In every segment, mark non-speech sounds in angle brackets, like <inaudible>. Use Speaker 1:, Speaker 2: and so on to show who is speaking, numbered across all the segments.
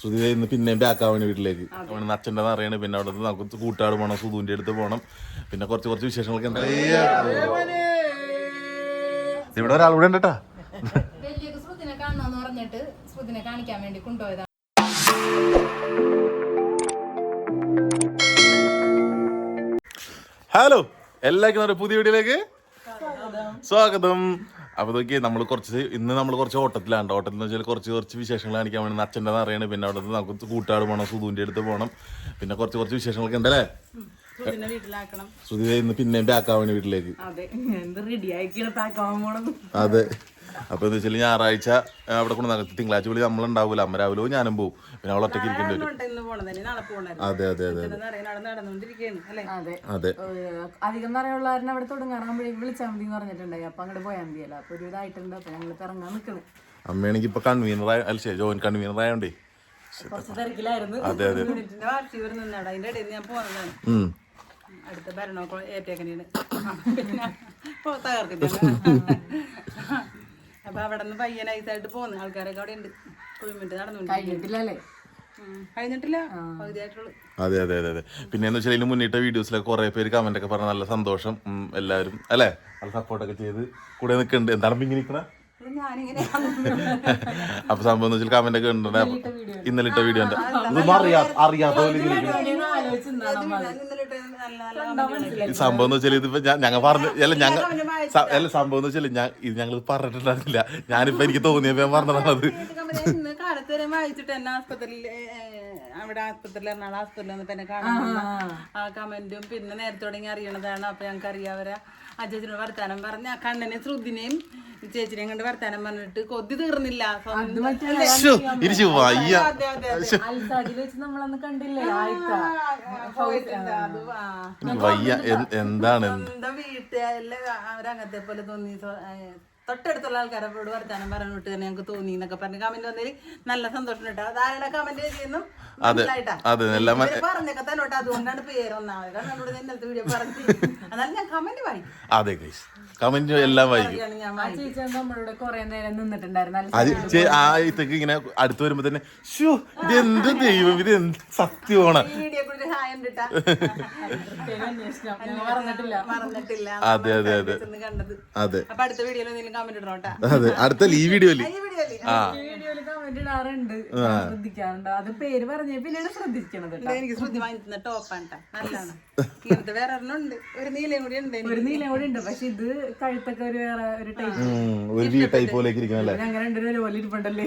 Speaker 1: സുധി ഇന്ന് പിന്നെയും ബാക്കാവണി വീട്ടിലേക്ക്. അവന് അച്ഛന്റെ അറിയണ. പിന്നെ അവിടെ നിന്ന് നമുക്ക് കൂട്ടാട് പോകണം സുധുവിന്റെ അടുത്ത് പോകണം പിന്നെ കുറച്ച് കുറച്ച് വിശേഷങ്ങളൊക്കെ ഉണ്ട് ഇവിടെ ഒരാൾ ഇവിടെ ഉണ്ട് കേട്ടാ
Speaker 2: കാണിക്കാൻ വേണ്ടി കൊണ്ടുപോയതാണ്
Speaker 1: ഹലോ എല്ലാവർക്കും പുതിയ വീഡിയോയിലേക്ക് സ്വാഗതം. അപ്പൊ നോക്കി നമ്മൾ കുറച്ച് ഇന്ന് നമ്മൾ കുറച്ച് ഓട്ടത്തിലാണ് ഓട്ടത്തിൽ എന്ന് വെച്ചാൽ കുറച്ച് കുറച്ച് വിശേഷങ്ങൾ കാണിക്കാൻ വേണ്ടി അച്ഛന്റെ അറിയണം. പിന്നെ അവിടെ നമുക്ക് കൂട്ടാട് പോകണം സുധുവിന്റെ അടുത്ത് പോകണം പിന്നെ കുറച്ച് കുറച്ച് വിശേഷങ്ങളൊക്കെ ഉണ്ടല്ലേ? സുധി ഇന്ന് പിന്നെയും വീട്ടിലേക്ക്.
Speaker 2: അതെ
Speaker 1: അപ്പൊ എന്താ വെച്ചാൽ ഞായറാഴ്ച അവിടെ കൊണ്ട് നടത്തി തിങ്കളാഴ്ച വിളി നമ്മളുണ്ടാവൂല. അമ്മ രാവിലെ പോവും, ഞാനും പോവും. പിന്നെ അവൾ ഒറ്റയ്ക്ക് ഇരിക്കേണ്ടി വരും.
Speaker 2: പോണതന്നെ നാളെ പോണായിരുന്നു.
Speaker 1: അതെ അതെ അതെ
Speaker 2: അല്ലേ? അതെ.
Speaker 1: അതെ.
Speaker 2: അധികം നിറയുള്ള അവിടെ വിളിച്ചാൽ മതി എന്ന് പറഞ്ഞിട്ടുണ്ടായി. അപ്പൊ അങ്ങോട്ട് പോയാൽ മതിയല്ലോ. അപ്പൊ ഒരു ഇതായിട്ടുണ്ട്. അപ്പൊ ഞങ്ങൾ ഇറങ്ങാൻ നിൽക്കണം
Speaker 1: അമ്മയാണെങ്കിൽ ഇപ്പൊ കൺവീനർ ആയ അല്ല ശരി ജോയിൻ കൺവീനർ ആയോണ്ടേ. അതെ അതെ.
Speaker 2: അടുത്ത ഭരണമൊക്കെ ഏറ്റേക്കനെയാണ് പിന്നെ തകർത്തിട്ടുണ്ട് തകർത്തിട്ട് അപ്പൊ അവിടെ നിന്ന് പയ്യൻ നൈസായിട്ട് പോകുന്നു ആൾക്കാരൊക്കെ അവിടെ ഉണ്ട് കുഴിമിട്ട് നടന്നുണ്ട്
Speaker 1: അതെ അതെ അതെ അതെ. പിന്നെ എന്ന് വെച്ചാൽ ഇതിന് മുന്നിട്ട വീഡിയോസിലൊക്കെ കുറെ പേര് കമന്റ് ഒക്കെ പറഞ്ഞ നല്ല സന്തോഷം. എല്ലാവരും അല്ലേ? നല്ല സപ്പോർട്ടൊക്കെ ചെയ്ത് കൂടെ നിൽക്കുന്നുണ്ട് എന്താണ് ഇങ്ങനെ നിൽക്കണേ അപ്പൊ സംഭവം എന്ന് വെച്ചാൽ കമന്റ് ഒക്കെ ഉണ്ട് ഇന്നലെ ഇട്ട വീഡിയോ അറിയാത്ത പോലെ സംഭവം എന്ന് വെച്ചാൽ ഇതിപ്പോ ഞാൻ ഞങ്ങൾ പറഞ്ഞു അല്ല ഞങ്ങൾ അല്ല സംഭവം എന്ന് വെച്ചാൽ ഞാൻ ഇത് ഞങ്ങൾ പറഞ്ഞിട്ടുണ്ടായിരുന്നില്ല. ഞാനിപ്പോ എനിക്ക് തോന്നിയപ്പോ ഞാൻ പറഞ്ഞതാണത്
Speaker 2: ഇന്ന് കാലത്ത് വരെ വായിച്ചിട്ട് എന്നെ ആസ്പത്രിയിൽ അവിടെ ആസ്പത്രിയിൽ എറണാകുളം ആസ്പത്രിയിൽ വന്നപ്പോ എന്നെ കാണാൻ ആ. കമന്റും പിന്നെ നേരത്തെ തുടങ്ങി അറിയണതാണ്. അപ്പൊ ഞങ്ങൾക്ക് അറിയാവരെ ആ ചേച്ചിനോട് വർത്താനം പറഞ്ഞ. കണ്ണനെ ശ്രുതിനെയും ചേച്ചിനെയും കണ്ട് വർത്താനം പറഞ്ഞിട്ട് കൊതി തീർന്നില്ല. സ്വന്തം-
Speaker 1: ഇരിച്ചു വയ്യ
Speaker 2: അതെ, അതെ, അതെ.
Speaker 3: വെച്ച് നമ്മളന്ന് കണ്ടില്ലേ.
Speaker 2: അത് ആ.
Speaker 1: വയ്യ എന്താണ് എന്താ?
Speaker 2: വീട്ടുകാരിലെ അവരങ്ങത്തെ പോലെ തോന്നി. തൊട്ടടുത്തുള്ള ആൾക്കാരോട് വർത്താനം പറഞ്ഞിട്ട് തന്നെ ഞങ്ങൾക്ക് തോന്നി എന്നൊക്കെ പറഞ്ഞ് കമന്റ് വന്നതിൽ നല്ല സന്തോഷം കേട്ടോ. അതാരുടെ കമന്റ് ചെയ്യുന്നു
Speaker 1: അതെ
Speaker 2: പറഞ്ഞൊക്കെ തലോട്ട് അതുകൊണ്ടാണ് പേര് ഒന്നാമത് കാരണം ഇന്നലത്തെ വീഡിയോ പറഞ്ഞു എന്നാലും ഞാൻ കമന്റ് വായിക്കും.
Speaker 1: അതെ ഗൈസ് കമന്റ് എല്ലാം വായിക്കും.
Speaker 3: നല്ല
Speaker 1: അത് ഇത്തേക്ക് ഇങ്ങനെ അടുത്ത് വരുമ്പോ തന്നെ ഷോ ഇത് എന്ത് ദൈവം? ഇത് എന്ത് സത്യമാണ്? അതെ അതെ അതെ.
Speaker 2: കണ്ടത്.
Speaker 1: അതെ.
Speaker 2: വീഡിയോയിൽ
Speaker 1: അതെ അടുത്ത ഈ വീഡിയോയിൽ
Speaker 2: ഈ വീഡിയോയിൽ
Speaker 1: ആ.
Speaker 3: വീഡിയോയിൽ കമന്റ് ഇടാറുണ്ട്. ശ്രദ്ധിക്കാറുണ്ട്. അത് പേര് പറഞ്ഞ ശ്രദ്ധിക്കണത്
Speaker 2: ഇത് എനിക്ക് ശ്രുതി വാങ്ങിക്കുന്ന ടോപ്പാണ് ട്ടാ. നല്ലതാണ്. ഇങ്ങനത്തെ വേറെ ഒരു നീലയും കൂടി ഉണ്ട്
Speaker 3: ഒരു നീലയും കൂടി ഉണ്ട്. പക്ഷെ ഇത് കഴുത്തൊക്കെ ഒരു വേറെ ഒരു ടൈപ്പ്
Speaker 1: ഒരു വി ടൈപ്പ് ഇരിക്കണല്ലേ
Speaker 3: ഞങ്ങൾ രണ്ടുപേരും ഇരിപ്പുണ്ടല്ലേ?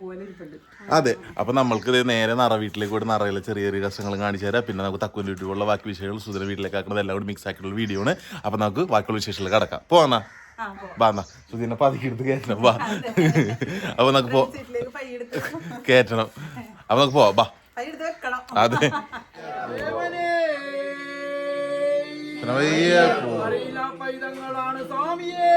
Speaker 3: പോലെ ഇരിപ്പുണ്ട്.
Speaker 1: അതെ അപ്പൊ നമ്മൾക്ക് നേരെ നിറ വീട്ടിലേക്ക് കൂടെ നിറയിലെ ചെറിയ ചെറിയ രസങ്ങൾ കാണിച്ചു തരാം. പിന്നെ നമുക്ക് തക്കുവിന്റെ വീട്ടിലുള്ള ബാക്കി വിഷയങ്ങൾ സുധന വീട്ടിലേക്ക് ആക്കുന്നത് എല്ലാം കൂടി മിക്സ് ആക്കിയിട്ടുള്ള വീഡിയോ ആണ്. അപ്പൊ നമുക്ക് ബാക്കിയുള്ള വിശേഷങ്ങൾ കടക്കാം. പോന്നാ ബാ എന്നാ. സുധീനെ പതുക്കി എടുത്ത് കയറ്റണം. വാ. അപ്പൊ നമുക്ക് പോ കയറ്റണം. അപ്പൊ നമുക്ക് പോവാം ബാ
Speaker 2: പൈ എടുത്ത് വെക്കണം.
Speaker 1: അതെ. പിന്നെ വയ്യ പോ.
Speaker 4: പൈതങ്ങളാണ് സ്വാമിയേ.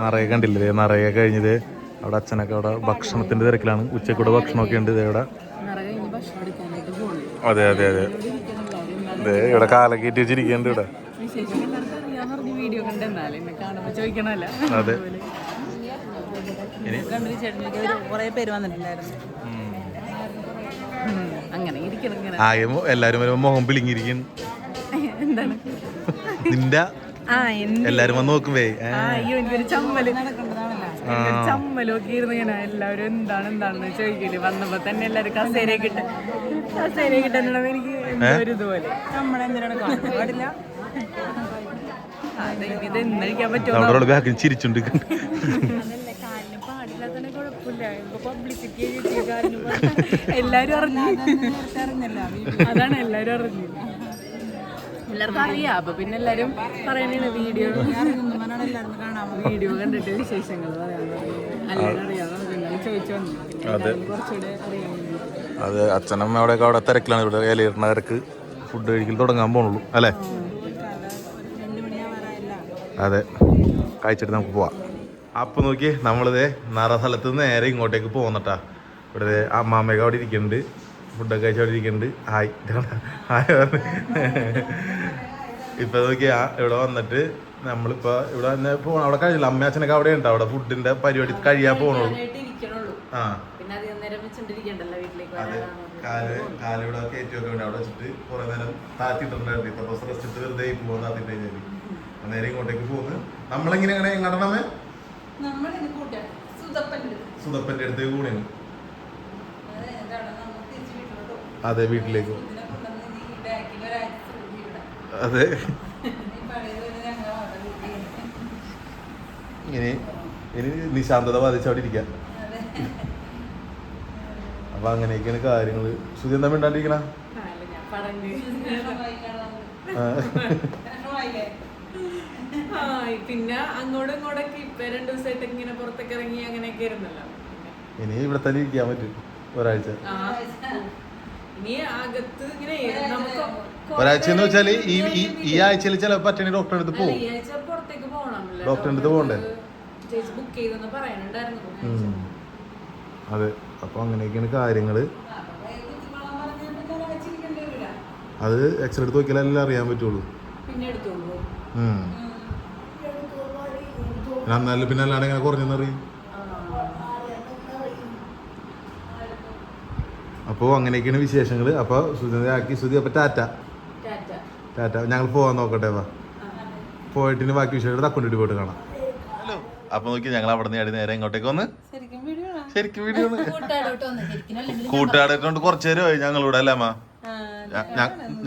Speaker 1: നിറയെ കണ്ടില്ലേ? നിറയെ കഴിഞ്ഞത്. അവിടെ അച്ഛനൊക്കെ അവിടെ ഭക്ഷണത്തിന്റെ തിരക്കിലാണ്. ഉച്ചക്കൂടെ ഭക്ഷണമൊക്കെ ഉണ്ട് ഇവിടെ. അതെ അതെ അതെ. അതെ ഇവിടെ കാലൊക്കെ വെച്ചിരിക്കുന്നുണ്ട് ഇവിടെ. അതെ. ആകെ എല്ലാരും വരുമ്പോ മുഖം പിളിങ്ങിരിക്കും
Speaker 3: എന്താണ്?
Speaker 1: നിന്റെ എല്ലാരും വന്ന് നോക്കുമ്പേ
Speaker 3: അയ്യോ എനിക്കൊരു ചമ്മൽ. എനിക്കൊരു ചമ്മലൊക്കെ ഇരുന്ന് ഇങ്ങനെ എല്ലാവരും എന്താണ് എന്താണെന്ന് ചോദിക്കില്ലേ വന്നപ്പോ തന്നെ എല്ലാരും കസേരയൊക്കെ കിട്ട കസേരയൊക്കെ ഇട്ടുണ്ടോ എനിക്ക് ഒരു ഇതുപോലെ.
Speaker 2: നമ്മളെന്തിനാണ് കാണാൻ പാടില്ല.
Speaker 1: ചിരിച്ചുണ്ട്.
Speaker 3: എല്ലാരും അറിഞ്ഞു. അതാണ് എല്ലാരും അറിഞ്ഞു എല്ലാവർക്കും അറിയാം. അപ്പൊ പിന്നെ എല്ലാരും പറയണ വീഡിയോ വീഡിയോ കണ്ടിട്ട് വിശേഷങ്ങൾ
Speaker 1: അത്. അച്ഛനും അവിടെ അവിടെ തിരക്കിലാണ്. ഇവിടെ ഇലയിടുന്ന തിരക്ക്. ഫുഡ് കഴിക്കൽ തുടങ്ങാൻ പോണുള്ളൂ അല്ലേ? അതെ. കഴിച്ചിട്ട് നമുക്ക് പോവാം. അപ്പൊ നോക്കി നമ്മളിതേ നറ സ്ഥലത്ത് നിന്ന് നേരെ ഇങ്ങോട്ടേക്ക് പോകുന്നട്ടാ. ഇവിടെ അമ്മാമ്മയൊക്കെ അവിടെ ഇരിക്കുന്നുണ്ട്. ഫുഡൊക്കെ കഴിച്ചോണ്ടിരിക്കുന്നുണ്ട്. ഹായ്. ഹായ് പറഞ്ഞ്. ഇപ്പൊ നോക്കിയാ ഇവിടെ വന്നിട്ട് നമ്മളിപ്പോ ഇവിടെ തന്നെ പോകണം അവിടെ കഴിയില്ല അമ്മ അച്ഛനൊക്കെ അവിടെ ഉണ്ട്. അവിടെ ഫുഡിന്റെ പരിപാടി കഴിയാൻ
Speaker 3: ഇരിക്കണുള്ളൂ.
Speaker 1: ആ. അതെ. കാൽ കാൽ ഇവിടെ കയറ്റിയൊക്കെ ഉണ്ട്. അവിടെ വെച്ചിട്ട് കുറെ നേരം താത്തിട്ടുണ്ടായിരുന്നു ഇപ്പൊ ബസ് റെസ്റ്റ് എടുത്ത് വെറുതെ പോകുന്ന താത്തിട്ട് കഴിഞ്ഞാൽ നേരെ ഇങ്ങോട്ടേക്ക് പോകുന്നു. നമ്മളെങ്ങനെ എങ്ങനെ
Speaker 2: സുതപ്പന്റെ
Speaker 1: സുതപ്പന്റെ അടുത്തേക്ക് കൂടെയാണ്
Speaker 2: അതെ എന്താണ് നമ്മൾ തിരിച്ച് വീട്ടിലോട്ട് പോകും
Speaker 1: അതെ വീട്ടിലേക്ക്. അതെ. ഇനി ഇനി നിശാന്തത ബാധിച്ച് അവിടെ ഇരിക്കാം. അപ്പൊ അങ്ങനെയൊക്കെയാണ് കാര്യങ്ങൾ. സുധി എന്താ മിണ്ടാണ്ടിരിക്കണ?
Speaker 3: പിന്നെ അങ്ങോട്ടും ഇങ്ങോട്ടൊക്കെ ഇപ്പൊ രണ്ടു ദിവസമായിട്ട് ഇങ്ങനെ പുറത്തേക്ക് ഇറങ്ങി അങ്ങനെയൊക്കെ ഇരുന്നല്ലോ
Speaker 1: ഇനി ഇവിടെ തന്നെ ഇരിക്കാൻ പറ്റും. ഒരാഴ്ച.
Speaker 3: ഇനി അകത്ത് ഇങ്ങനെ നമുക്ക്
Speaker 1: ഒരാഴ്ച എന്ന് വെച്ചാൽ ഈ ഈ ഈ ആഴ്ചയിൽ ചിലപ്പോ പറ്റണി ഡോക്ടറെ അടുത്ത്
Speaker 3: അല്ല,
Speaker 1: പോകും.
Speaker 3: ഈ ആഴ്ച പുറത്തേക്ക് പോകണം
Speaker 1: ഡോക്ടറിന്റെ അടുത്ത് പോകണ്ടേ?
Speaker 3: ചേച്ചി ബുക്ക് ചെയ്തെന്ന് പറയാനുണ്ടായിരുന്നു
Speaker 1: ഉം. അതെ അപ്പൊ അങ്ങനെയൊക്കെയാണ്
Speaker 2: കാര്യങ്ങൾ.
Speaker 1: അത് എക്സ്റേ എടുത്ത് നോക്കിയാലല്ലേ അറിയാൻ പറ്റുള്ളൂ.
Speaker 3: പിന്നെ എടുത്തോളൂ.
Speaker 1: ഉം. പിന്നെ എന്നാലും പിന്നെ അല്ലാണ്ട് ഇങ്ങനെ കുറഞ്ഞെന്നറിയും അപ്പോൾ അങ്ങനെയൊക്കെയാണ് വിശേഷങ്ങൾ അപ്പോൾ സുധി ആക്കി. സുധി അപ്പോൾ ടാറ്റ.
Speaker 3: ടാറ്റ.
Speaker 1: ഞങ്ങൾ പോകാൻ നോക്കട്ടെ വാ. പോയിട്ട് ബാക്കി വിഷയങ്ങൾ തക്കൊണ്ടിട്ട് പോയിട്ട് കാണാം. ഹലോ. അപ്പോൾ നോക്കി ഞങ്ങൾ അവിടെ നിന്ന് നേരെ ഇങ്ങോട്ടേക്ക് വന്ന്
Speaker 2: ശരിക്കും വീഡിയോ
Speaker 1: കൂട്ടുകാരായിട്ടുണ്ട് കുറച്ച് നേരമായി ഞങ്ങളിവിടെ അല്ലേ അമ്മ?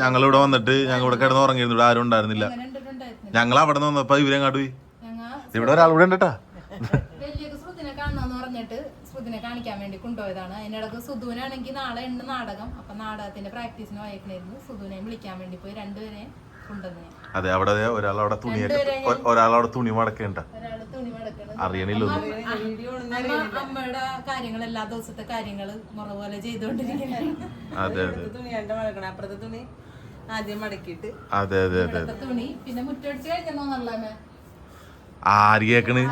Speaker 1: ഞങ്ങളിവിടെ വന്നിട്ട് ഞങ്ങൾ ഇവിടെ കിടന്ന് ഉറങ്ങിയിരുന്നു. ഇവിടെ ആരും ഉണ്ടായിരുന്നില്ല. ഞങ്ങൾ അവിടെ നിന്ന് വന്നപ്പോ ഇവരെങ്ങാട്ട് പോയി? ഇവിടെ ഒരാൾ ഇവിടെ ഉണ്ട് കേട്ടാ <laughs>
Speaker 5: വലിയ ശ്രുതിനെ കാണണമെന്ന് പറഞ്ഞിട്ട് ശ്രുതിനെ കാണിക്കാൻ വേണ്ടി കൊണ്ടുപോയതാണ്. അതിനിടക്ക് സുധുവിനാണെങ്കിൽ നാളെ ഉണ്ട് നാടകം. അപ്പൊ നാടകത്തിന്റെ പ്രാക്ടീസിന് പോയേക്കണായിരുന്നു സുധുവിനെയും വിളിക്കാൻ വേണ്ടി പോയി രണ്ടുപേരെ കൊണ്ടുവന്നു. ഞാൻ.
Speaker 1: അതെ അവിടെ ഒരാളവിടെ ഒരാൾ അവിടെ തുണിയൊക്കെ ഒരാൾ അവിടെ തുണി മടക്കണ്ട.
Speaker 5: ഒരാൾ തുണി മടക്കണം
Speaker 1: അറിയണില്ലൊന്നും
Speaker 2: വീഡിയോ
Speaker 5: അമ്മ അമ്മയുടെ കാര്യങ്ങൾ എല്ലാ ദിവസത്തെ മുറ പോലെ
Speaker 1: അതെ അതെ.
Speaker 2: തുണി രണ്ട് മടക്കണം. അപ്പുറത്തെ തുണി ആദ്യം മടക്കിയിട്ട്.
Speaker 1: അതെ അതെ അതെ
Speaker 5: തുണി. പിന്നെ മുറ്റടിച്ച് കഴിഞ്ഞോന്നല്ലേ
Speaker 1: ആര് കേക്കണ്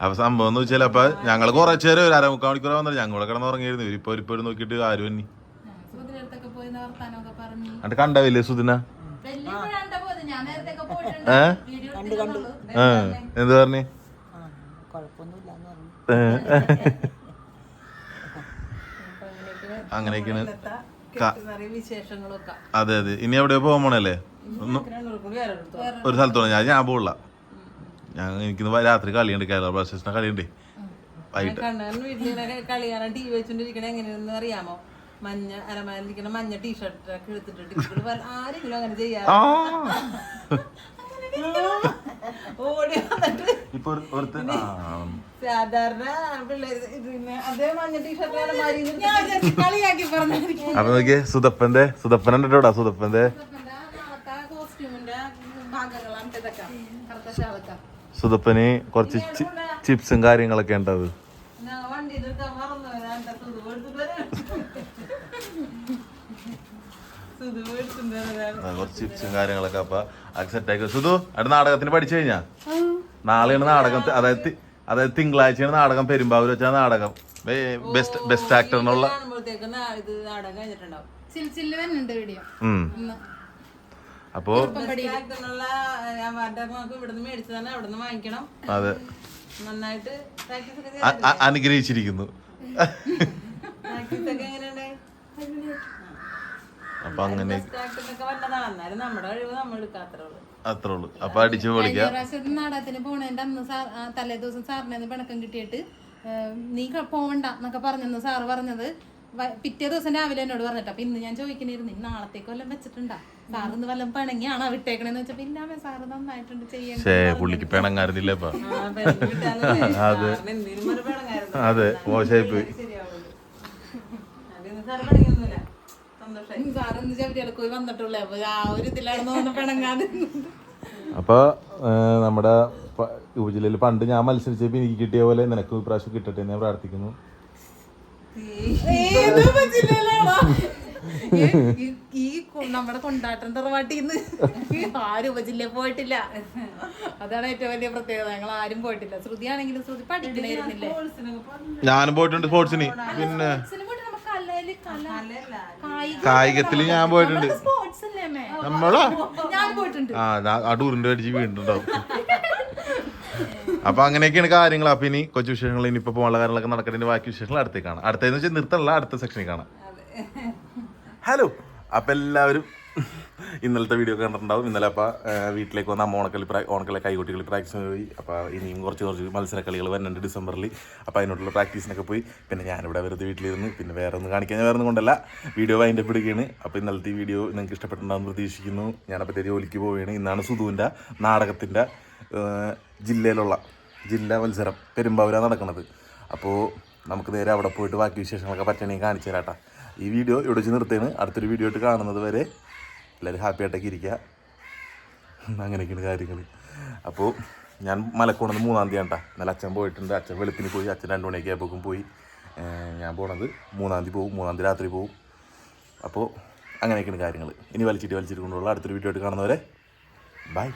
Speaker 1: അപ്പൊ സംഭവം എന്ന് വെച്ചാൽ അപ്പൊ ഞങ്ങൾ കുറച്ചു നേരം ഒരു അരമുക്കാൽ മണിക്കൂർ വന്നത് ഞങ്ങളെ കിടന്ന് ഉറങ്ങിയിരുന്നു ഇവരിപ്പോ ഇപ്പൊ നോക്കിയിട്ട് ആരും തന്നെ എന്നിട്ട് കണ്ടാവില്ലേ സുദിന?
Speaker 5: വലിയ
Speaker 1: ആ എന്ത് പറഞ്ഞു? അങ്ങനെയൊക്കെയാണ് അതെ അതെ. ഇനി എവിടെ പോകാൻ പോണല്ലേ ഒന്ന് ഒരു സ്ഥലത്തോളം ഞാൻ ഞാൻ പോകില്ല ഞാൻ എനിക്കിന്ന് രാത്രി കളിയുണ്ട് കേരള ബ്ലാസ്റ്റേഴ്സിന്റെ കളിയുണ്ട്. വൈകിട്ട്.
Speaker 2: വീട്ടിലിങ്ങനെ കളി ടി വി വെച്ചോണ്ടിരിക്കണ എങ്ങനെയാണെന്ന് അറിയാമോ? മഞ്ഞ മഞ്ഞ ടീഷർട്ട് ഒക്കെ ആരെങ്കിലും അങ്ങനെ ചെയ്യാ? <laughs> ഓടി വന്നിട്ട്. സാധാരണ
Speaker 1: അപ്പൊ നോക്കിയേ സുതപ്പന്റെ സുതപ്പൻ ഉണ്ടോടാ സുതപ്പന്റെ
Speaker 5: ഭാഗങ്ങളാണ് ഇതൊക്കെ. കറുത്ത ഷാളൊക്കെ
Speaker 1: സുതപ്പന് കുറച്ച് ചിപ്സും കാര്യങ്ങളൊക്കെ
Speaker 2: ഉണ്ടത്
Speaker 1: കുറച്ച് ചിപ്സും കാര്യങ്ങളൊക്കെ അപ്പൊ അത് സെറ്റാക്കി സുധു അവിടെ നാടകത്തിന് പഠിച്ചു കഴിഞ്ഞാ? നാളെയാണ് നാടകം. അതായത് അതായത് തിങ്കളാഴ്ചയാണ് നാടകം പെരുമ്പാവൂർ വെച്ചാൽ നാടകം. ബെസ്റ്റ് ബെസ്റ്റ് ആക്ടറിനുള്ള
Speaker 2: നാടകം കഴിഞ്ഞിട്ടുണ്ടാവും
Speaker 5: ചിൽച്ചിൽ വരുന്നുണ്ട് വീഡിയോ
Speaker 1: ഉം
Speaker 5: ഇന്ന്
Speaker 1: അപ്പോ അതെ. അനുഗ്രഹിച്ചിരിക്കുന്നു. അപ്പൊ അങ്ങനെ അത്രേ ഉള്ളു. അപ്പൊ അടിച്ചു പൊളിക്കാം.
Speaker 5: നാടകത്തിന് പോണേന്റെ അന്ന് തലേ ദിവസം സാറിനെ പിണക്കം കിട്ടിയിട്ട് നീ പോവണ്ട എന്നൊക്കെ പറഞ്ഞു സാറ് പറഞ്ഞത്. പിറ്റേ ദിവസം രാവിലെ എന്നോട് പറഞ്ഞിട്ട് അപ്പൊ ഇന്ന് ഞാൻ ചോദിക്കണിരുന്നു നാളത്തേക്കൊല്ലം നാളത്തേക്ക് വല്ലതും വെച്ചിട്ടുണ്ടാ? വല്ലതും പിണങ്ങിയാണോ വിട്ടേക്കണേന്ന് സാറ് നന്നായിട്ടുണ്ട്
Speaker 1: പുള്ളിക്ക്. <laughs> അതെ. മോശമായി പോയി
Speaker 5: അപ്പൊ
Speaker 1: നമ്മുടെ യുവജില്ലയിൽ പണ്ട് ഞാൻ മത്സരിച്ചപ്പോ എനിക്ക് കിട്ടിയ പോലെ നിനക്ക് ഇപ്രാവശ്യം കിട്ടട്ടെ എന്ന് ഞാൻ പ്രാർത്ഥിക്കുന്നു.
Speaker 5: നമ്മുടെ കൊണ്ടാട്ടം തറവാട്ടിന്ന്. ആരും ഉപജില്ല പോയിട്ടില്ല. അതാണ് ഏറ്റവും വലിയ പ്രത്യേകത. ഞങ്ങൾ ആരും പോയിട്ടില്ല. ശ്രുതി ആണെങ്കിലും ശ്രുതി പഠിക്കണായിരുന്നില്ലേ
Speaker 1: ഞാനും പോയിട്ടുണ്ട് സ്പോർട്സിന്. പിന്നെ കായികത്തിൽ ഞാൻ പോയിട്ടുണ്ട്.
Speaker 5: നമ്മളോ അല്ലേ അമ്മേ? ഞാൻ പോയിട്ടുണ്ട്.
Speaker 1: ആ ടൂറിന്റെ അടിച്ച് വീണ്ടുണ്ടാവും അപ്പൊ അങ്ങനെയൊക്കെയാണ് കാര്യങ്ങൾ. അപ്പൊ ഇനി കൊച്ചു വിശേഷങ്ങൾ ഇനിയിപ്പോ പോകാനുള്ള കാര്യങ്ങളൊക്കെ നടക്കുന്നതിന്റെ ബാക്കി വിശേഷങ്ങൾ അടുത്തേക്ക് കാണാം. അടുത്തേന്ന് വെച്ചാൽ നിർത്തല്ല അടുത്ത സെക്ഷനിൽ കാണാം. ഹലോ. അപ്പൊ എല്ലാവരും ഇന്നലത്തെ വീഡിയോ കണ്ടിട്ടുണ്ടാവും. ഇന്നലെ അപ്പം വീട്ടിലേക്ക് വന്ന അമ്മ ഓണക്കളി പ്രാ- ഓണക്കളി കൈകൊട്ടികളി പ്രാക്ടീസിന് പോയി. അപ്പോൾ ഇനിയും കുറച്ച് കുറച്ച് മത്സരക്കളികൾ വരുന്നുണ്ട് ഡിസംബറിൽ അപ്പോൾ അതിനോടുള്ള പ്രാക്ടീസിനൊക്കെ പോയി. പിന്നെ ഞാനിവിടെ വെറുതെ വീട്ടിലിരുന്ന് പിന്നെ വേറെ ഒന്നും കാണിക്കാൻ ഞാൻ വേറെ ഒന്നും കൊണ്ടല്ല. വീഡിയോ വൈൻഡ് പിടിക്കുകയാണ് അപ്പോൾ ഇന്നലത്തെ വീഡിയോ നിങ്ങൾക്ക് ഇഷ്ടപ്പെട്ടിട്ടുണ്ടാകുമെന്ന് പ്രതീക്ഷിക്കുന്നു. ഞാനപ്പോഴത്തെ ജോലിക്ക് പോവുകയാണ്. ഇന്നാണ് സുധുവിന്റെ നാടകത്തിന്റെ ജില്ലയിലുള്ള ജില്ലാ മത്സരം. പെരുമ്പാവൂരാണ് നടക്കുന്നത് അപ്പോൾ നമുക്ക് നേരെ അവിടെ പോയിട്ട് ബാക്കി വിശേഷങ്ങളൊക്കെ പറ്റണമെങ്കിൽ കാണിച്ചു തരാട്ടാ. ഈ വീഡിയോ ഇവിടെ വെച്ച് നിർത്തുകയാണ് അടുത്തൊരു വീഡിയോ ആയിട്ട് കാണുന്നത് വരെ എല്ലാവരും ഹാപ്പി ആയിട്ടൊക്കെ ഇരിക്കുക. അങ്ങനെയൊക്കെയാണ് കാര്യങ്ങൾ. അപ്പോൾ ഞാൻ മലക്കോണത് മൂന്നാം തീയതി കേട്ടാ ഇന്നലെ അച്ഛൻ പോയിട്ടുണ്ട്. അച്ഛൻ വെളുപ്പിന് പോയി. അച്ഛൻ രണ്ട് മണിയൊക്കെ ആയപ്പോഴും പോയി. ഞാൻ പോണത് മൂന്നാം തീയതി പോകും. മൂന്നാം തീയതി രാത്രി പോകും. അപ്പോൾ അങ്ങനെയൊക്കെയാണ് കാര്യങ്ങൾ. ഇനി വലിച്ചിട്ട് വലിച്ചിട്ട് കൊണ്ടുള്ള അടുത്തൊരു വീഡിയോ ആയിട്ട് കാണുന്നവരെ ബൈ